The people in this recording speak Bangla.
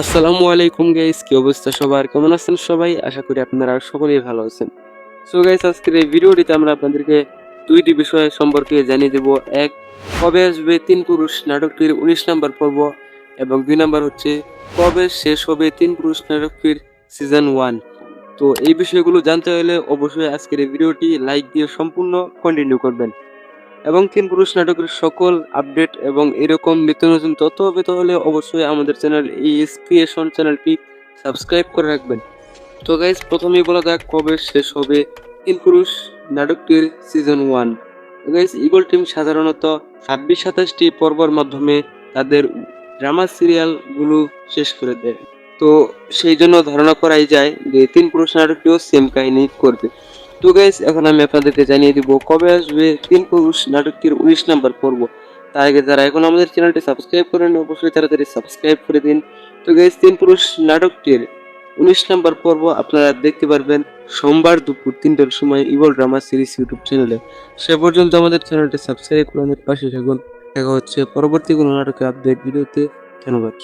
আসসালামু আলাইকুম গাইস কি অবস্থা সবার? কেমন আছেন সবাই? আশা করি আপনারা সকলেই ভালো আছেন। সো গাইস আজকের এই ভিডিওটিতে আমরা আপনাদেরকে দুইটি বিষয় সম্পর্কে জানিয়ে দেব। এক, কবে আসবে তিন পুরুষ? নাটকটির উনিশ নম্বর পর্ব এবং দুই নম্বর হচ্ছে, কবে শেষ হবে তিন পুরুষ নাটকটির সিজন ওয়ান তো এই বিষয়গুলো জানতে হলে অবশ্যই আজকের এই ভিডিওটি লাইক দিয়ে সম্পূর্ণ কন্টিনিউ করবেন। এবং তিন পুরুষ নাটকের সকল আপডেট এবং এরকম নিত্য নতুন তথ্য পেতে হলে অবশ্যই আমাদের চ্যানেল ক্রিয়েশন চ্যানেলটি সাবস্ক্রাইব করে রাখবেন। তো গাইজ প্রথমেই বলা যাক কবে শেষ হবে তিন পুরুষ নাটকটির season one guys eagle team সাধারণত ছাব্বিশ, সাতাশটি পর্বর মাধ্যমে তাদের ড্রামা সিরিয়ালগুলো শেষ করে দেয়। তো সেই জন্য ধারণা করাই যায় যে তিন পুরুষ নাটকটিও সেম কাহিনী করবে। তো গাইস এখন আমি আপনাদেরকে জানিয়ে দিব কবে আসবে তিন পুরুষ নাটকটির উনিশ নাম্বার পর্ব। তার আগে যারা এখন আমাদের চ্যানেলটি সাবস্ক্রাইব করেন অবশ্যই তাড়াতাড়ি সাবস্ক্রাইব করে দিন। তো গাইস তিন পুরুষ নাটকটির উনিশ নাম্বার পর্ব আপনারা দেখতে পারবেন সোমবার দুপুর তিনটার সময় ইভল ড্রামা সিরিজ ইউটিউব চ্যানেলে সে পর্যন্ত আমাদের চ্যানেলটি সাবস্ক্রাইব করে পাশে থাকুন। দেখা হচ্ছে পরবর্তী কোনো নাটকের আপডেট ভিডিওতে ধন্যবাদ।